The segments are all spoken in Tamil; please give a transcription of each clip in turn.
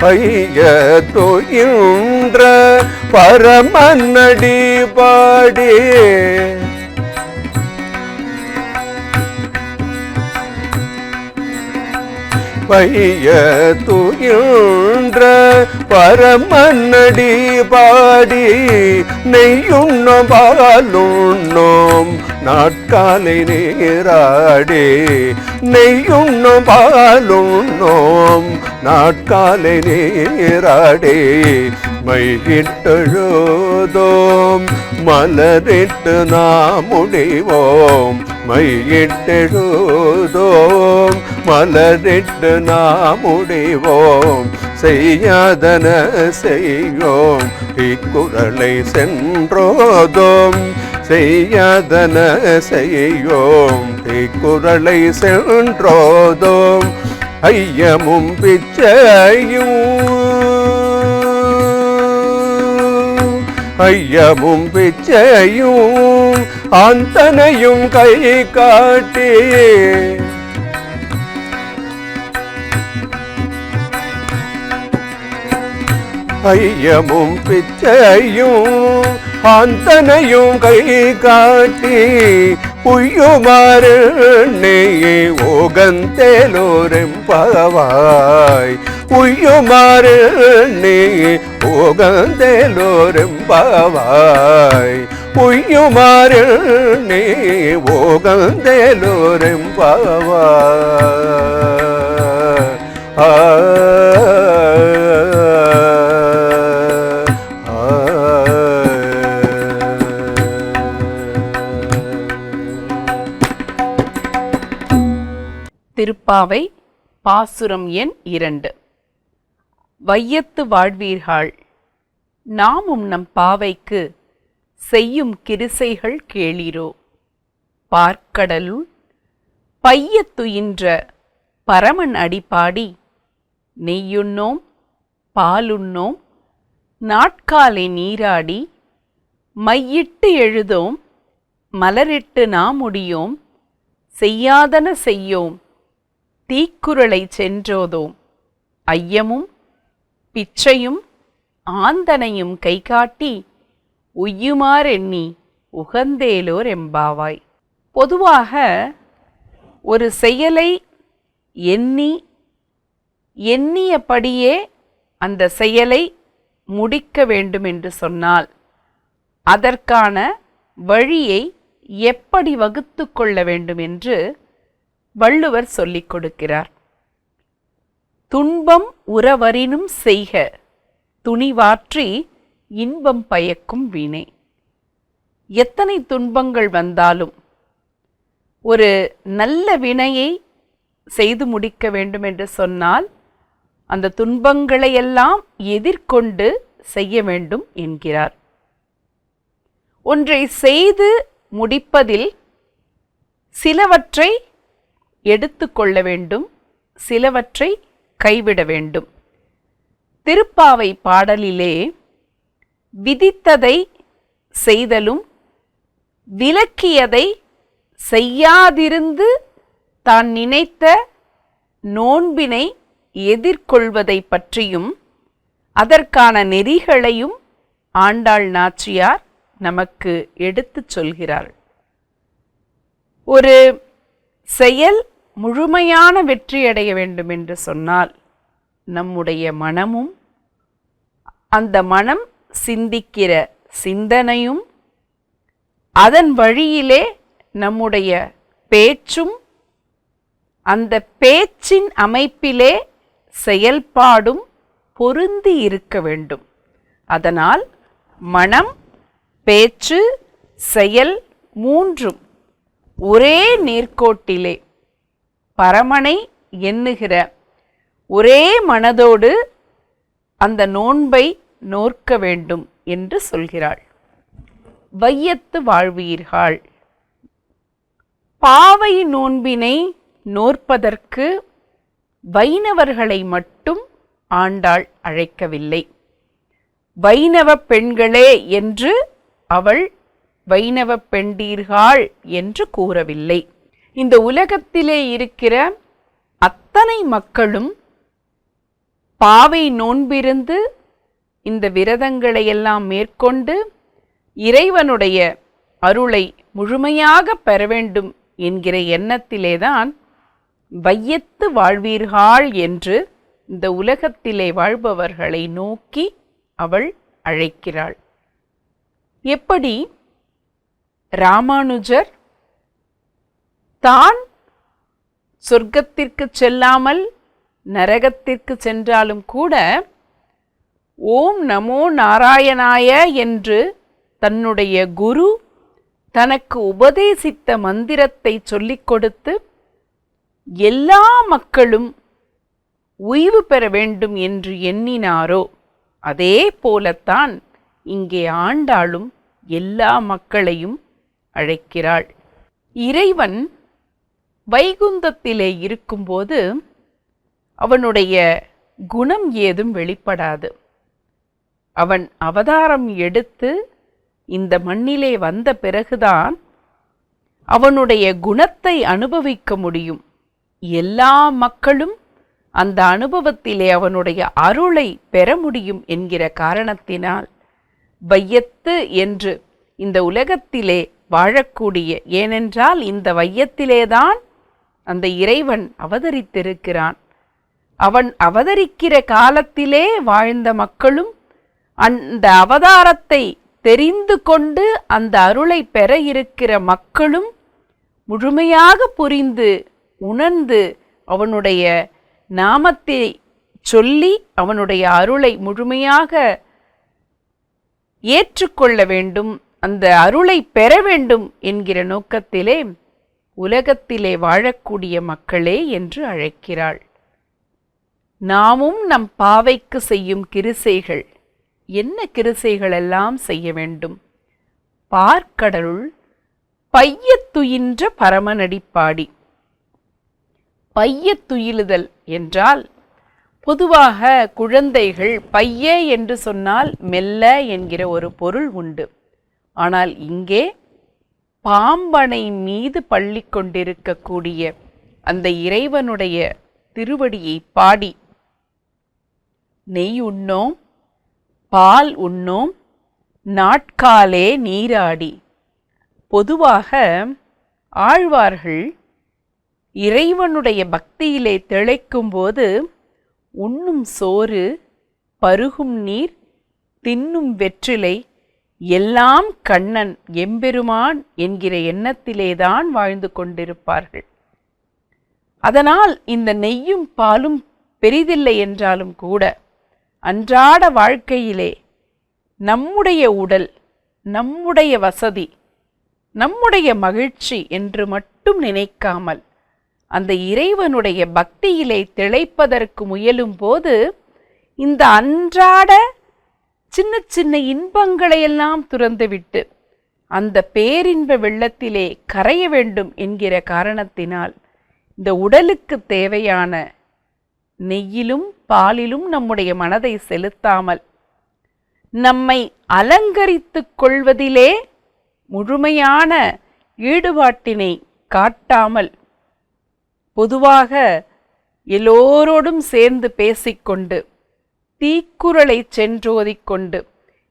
பைய பரமநடி பாடி. பைய பரமநடி பாடி. நெய்யுண்ணம் பாலுண்ணோம் நாட்காலை நேராடே நெய்யும் நெய்யுண்ணம் பாலுண்ணோம் நாட்காலை நேராடே மையிட்டெழுதோம். மலரிட்டு நாம் உடைவோம் மையிட்டெழுதோம். மலரிட்டு நாம் உடைவோம் செய்யாதன செய்யோம் இக்குறளை சென்றோதோம் செய்யாதன செய்யோம் இக்குறளை சென்றோதோம் ஐயமும் பிச்சையும் ஐயமும் பிச்சையும் அந்தனையும் கை காட்டி ஐயமும் பிச்சையும் ஆந்தனையும் கை காட்டி உய்யுமாறு நெய்யே ஓகந்தேலோரெம்பவாய். உய்யுமாறு நெய்யே ஓகந்தேலோரெம்பவாய். உய்யுமாறு நே ஓகந்தேலோரெம்பவாய். திருப்பாவை பாசுரம் எண் இரண்டு. வையத்து வாழ்வீர்கள் நாமும் நம் பாவைக்கு செய்யும் கிருசைகள் கேளீரோ? பார்க்கடலுள் பையத்துயின்ற பரமன் அடிப்பாடி நெய்யுண்ணோம் பாலுண்ணோம் நாட்காலை நீராடி மையிட்டு எழுதோம் மலரிட்டு நாமுடியோம் செய்யாதன செய்யோம் தீக்குறளை சென்றோதோம் ஐயமும் பிச்சையும் ஆந்தனையும் கைகாட்டி உய்யுமாறெண்ணி உகந்தேலோர் எம்பாவாய் பொதுவாக ஒரு செயலை எண்ணி எண்ணியபடியே அந்த செயலை முடிக்க வேண்டும் என்று சொன்னால் அதற்கான வழியை எப்படி வகுத்து கொள்ள வேண்டும் என்று வள்ளுவர் சொல்லிக் கொடுக்கிறார். துன்பம் உறவரினும் செய்க துணிவாற்றி இன்பம் பயக்கும் வீணே. எத்தனை துன்பங்கள் வந்தாலும் ஒரு நல்ல வினையை செய்து முடிக்க வேண்டும் என்று சொன்னால் அந்த துன்பங்களையெல்லாம் எதிர்கொண்டு செய்ய வேண்டும் என்கிறார். ஒன்றை செய்து முடிப்பதில் சிலவற்றை எடுத்துக்கொள்ள வேண்டும் சிலவற்றை கைவிட வேண்டும். திருப்பாவை பாடலிலே விதித்ததை செய்தலும் விலக்கியதை செய்யாதிருந்து தான் நினைத்த நோன்பினை எதிர்கொள்வதை பற்றியும் அதற்கான நெறிகளையும் ஆண்டாள் நாச்சியார் நமக்கு எடுத்துச் சொல்கிறாள் ஒரு செயல் முழுமையான வெற்றியடைய வேண்டும் என்று சொன்னால் நம்முடைய மனமும் அந்த மனம் சிந்திக்கிற சிந்தனையும் அதன் வழியிலே நம்முடைய பேச்சும் அந்த பேச்சின் அமைப்பிலே செயல்பாடும் பொருந்தி இருக்க வேண்டும். அதனால் மனம் பேச்சு செயல் மூன்றும் ஒரே நேர்கோட்டிலே பரமனை எண்ணுகிற ஒரே மனதோடு அந்த நோன்பை நோற்க வேண்டும் என்று சொல்கிறாள். வையத்து வாழ்வீர்கள். பாவை நோன்பினை நோற்பதற்கு வைணவர்களை மட்டும் ஆண்டாள் அழைக்கவில்லை. வைணவ பெண்களே என்று அவள் வைணவ பெண்டீர்கள் என்று கூறவில்லை. இந்த உலகத்திலே இருக்கிற அத்தனை மக்களும் பாவை நோன்பிருந்து இந்த விரதங்களை எல்லாம் மேற்கொண்டு இறைவனுடைய அருளை முழுமையாக பெற வேண்டும் என்கிற எண்ணத்திலேதான் வையத்து வாழ்வீர்கள் என்று இந்த உலகத்திலே வாழ்பவர்களை நோக்கி அவள் அழைக்கிறாள். எப்படி? ராமானுஜர் தான் சொர்க்கத்திற்கு செல்லாமல் நரகத்திற்கு சென்றாலும் கூட ஓம் நமோ நாராயணாய என்று தன்னுடைய குரு தனக்கு உபதேசித்த மந்திரத்தை சொல்லிக் கொடுத்து எல்லா மக்களும் ஓய்வு பெற வேண்டும் என்று எண்ணினாரோ அதே போலத்தான் இங்கே ஆண்டாளும் எல்லா மக்களையும் அழைக்கிறாள். இறைவன் வைகுந்தத்திலே இருக்கும்போது அவனுடைய குணம் ஏதும் வெளிப்படாது. அவன் அவதாரம் எடுத்து இந்த மண்ணிலே வந்த பிறகுதான் அவனுடைய குணத்தை அனுபவிக்க முடியும். எல்லா மக்களும் அந்த அனுபவத்திலே அவனுடைய அருளை பெற முடியும் என்கிற காரணத்தினால் வையத்து என்று இந்த உலகத்திலே வாழக்கூடிய ஏனென்றால் இந்த வையத்திலேதான் அந்த இறைவன் அவதரித்திருக்கிறான். அவன் அவதரிக்கிற காலத்திலே வாழ்ந்த மக்களும் அந்த அவதாரத்தை தெரிந்து கொண்டு அந்த அருளை பெற இருக்கிற மக்களும் முழுமையாக புரிந்து உணர்ந்து அவனுடைய நாமத்தை சொல்லி அவனுடைய அருளை முழுமையாக ஏற்றுக்கொள்ள வேண்டும் அந்த அருளை பெற வேண்டும் என்கிற நோக்கத்திலே உலகத்திலே வாழக்கூடிய மக்களே என்று அழைக்கிறாள். நாமும் நம் பாவைக்கு செய்யும் கிருசைகள் என்ன கிருசைகளெல்லாம் செய்ய வேண்டும்? பார்க்கடலுள் பையத்துயின்ற பரமனடிப்பாடி பையத்துயிலுதல் என்றால் பொதுவாக குழந்தைகள் பைய என்று சொன்னால் மெல்ல என்கிற ஒரு பொருள் உண்டு. ஆனால் இங்கே பாம்பனை மீது பள்ளி கொண்டிருக்கக்கூடிய அந்த இறைவனுடைய திருவடியை பாடி நெய் உண்ணோம் பால் உண்ணோம் நாட்காலே நீராடி. பொதுவாக ஆழ்வார்கள் இறைவனுடைய பக்தியிலே திளைக்கும்போது உண்ணும் சோறு பருகும் நீர் தின்னும் வெற்றிலை எல்லாம் கண்ணன் எம்பெருமான் என்கிற எண்ணத்திலேதான் வாழ்ந்து கொண்டிருப்பார்கள். அதனால் இந்த நெய்யும் பாலும் பெரிதில்லை என்றாலும் கூட அன்றாட வாழ்க்கையிலே நம்முடைய உடல் நம்முடைய வசதி நம்முடைய மகிழ்ச்சி என்று மட்டும் நினைக்காமல் அந்த இறைவனுடைய பக்தியிலே திளைப்பதற்கு முயலும் போது இந்த அன்றாட சின்ன சின்ன இன்பங்களையெல்லாம் துறந்துவிட்டு அந்த பேரின்ப வெள்ளத்திலே கரைய வேண்டும் என்கிற காரணத்தினால் இந்த உடலுக்கு தேவையான நெய்யிலும் பாலிலும் நம்முடைய மனதை செலுத்தாமல் நம்மை அலங்கரித்து கொள்வதிலே முழுமையான ஈடுபாட்டினை காட்டாமல் பொதுவாக எல்லோரோடும் சேர்ந்து பேசிக்கொண்டு தீக்குறளை சென்றோதிக்கொண்டு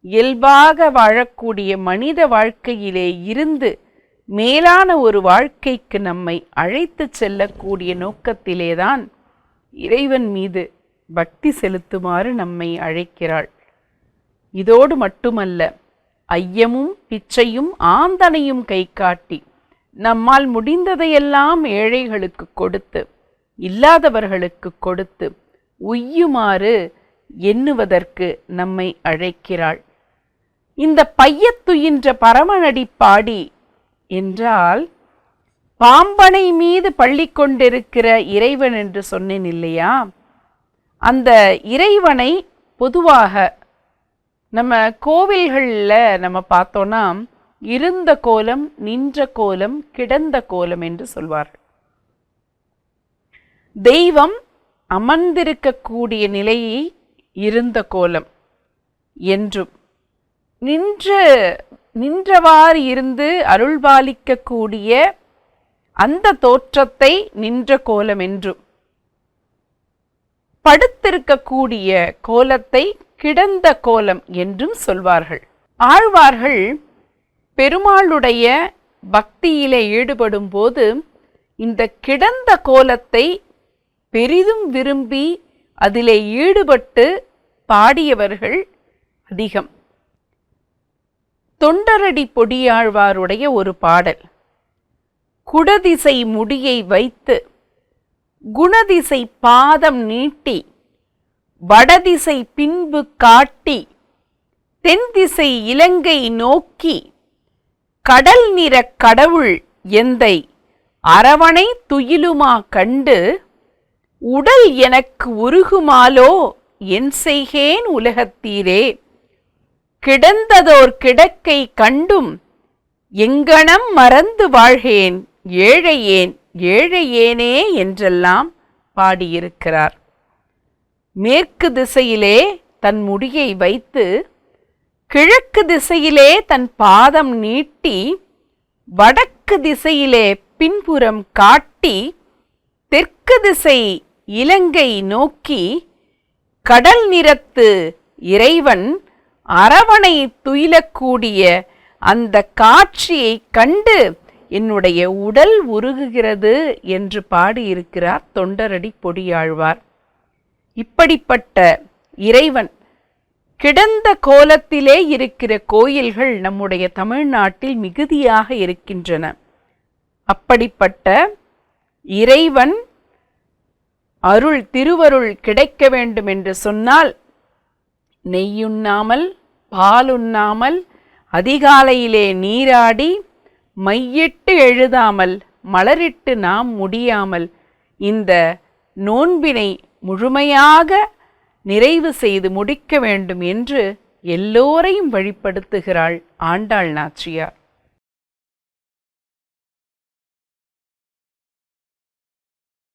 இயல்பாக வாழக்கூடிய மனித வாழ்க்கையிலே இருந்து மேலான ஒரு வாழ்க்கைக்கு நம்மை அழைத்து செல்லக்கூடிய நோக்கத்திலேதான் இறைவன் மீது பக்தி செலுத்துமாறு நம்மை அழைக்கிறாள். இதோடு மட்டுமல்ல ஐயமும் பிச்சையும் ஆந்தனையும் கை காட்டி நம்மால் முடிந்ததையெல்லாம் ஏழைகளுக்கு கொடுத்து இல்லாதவர்களுக்கு கொடுத்து உய்யுமாறு எண்ணுவதற்கு நம்மை அழைக்கிறாள். இந்த பையத்துயின்ற பரமநடி பாடி என்றால் பாம்பனை மீது பள்ளி கொண்டிருக்கிற இறைவன் என்று சொன்னேன் இல்லையா? அந்த இறைவனை பொதுவாக நம்ம கோவில்களில் நம்ம பார்த்தோன்னா இருந்த கோலம் நின்ற கோலம் கிடந்த கோலம் என்று சொல்வார்கள். தெய்வம் அமர்ந்திருக்கக்கூடிய நிலையை இருந்த கோலம் என்றும். நின்று நின்றவாறு இருந்து அருள்பாலிக்கக்கூடிய அந்த தோற்றத்தை நின்ற கோலம் என்றும். படுத்திருக்கக்கூடிய கோலத்தை கிடந்த கோலம் என்றும் சொல்வார்கள். ஆழ்வார்கள் பெருமாளுடைய பக்தியிலே ஈடுபடும் போது இந்த கிடந்த கோலத்தை பெரிதும் விரும்பி அதிலே ஈடுபட்டு பாடியவர்கள் அதிகம். தொண்டரடி பொடியாழ்வாருடைய ஒரு பாடல். குடதிசை முடியை வைத்து குணதிசை பாதம் நீட்டி வடதிசை பின்பு காட்டி தென்திசை இலங்கை நோக்கி கடல் நிற கடவுள் எந்தை அரவணை துயிலுமா கண்டு உடல் எனக்கு உருகுமாலோ? என் செய்கேன் உலகத்தீரே. கிடந்ததோர் கிடக்கை கண்டும் எங்கனம் மறந்து வாழ்கேன். ஏழையேன் ஏழையேனே என்றெல்லாம் பாடியிருக்கிறார். மேற்கு திசையிலே தன் முடியை வைத்து கிழக்கு திசையிலே தன் பாதம் நீட்டி வடக்கு திசையிலே பின்புறம் காட்டி தெற்கு திசை இலங்கை நோக்கி கடல் நிறத்து இறைவன் அரவணை துயிலக்கூடிய அந்த காட்சியை கண்டு என்னுடைய உடல் உருகுகிறது என்று பாடியிருக்கிறார் தொண்டரடி பொடியாழ்வார். இப்படிப்பட்ட இறைவன் கிடந்த கோலத்திலே இருக்கிற கோயில்கள் நம்முடைய தமிழ்நாட்டில் மிகுதியாக இருக்கின்றன. அப்படிப்பட்ட இறைவன் அருள் திருவருள் கிடைக்க வேண்டும் என்று சொன்னால் நெய்யுண்ணாமல் பாலுண்ணாமல் அதிகாலையிலே நீராடி மையிட்டு எழுதாமல் மலரிட்டு நாம் முடியாமல் இந்த நோன்பினை முழுமையாக நிறைவு செய்து முடிக்க வேண்டும் என்று எல்லோரையும் வழிப்படுத்துகிறாள் ஆண்டாள் நாச்சியார்.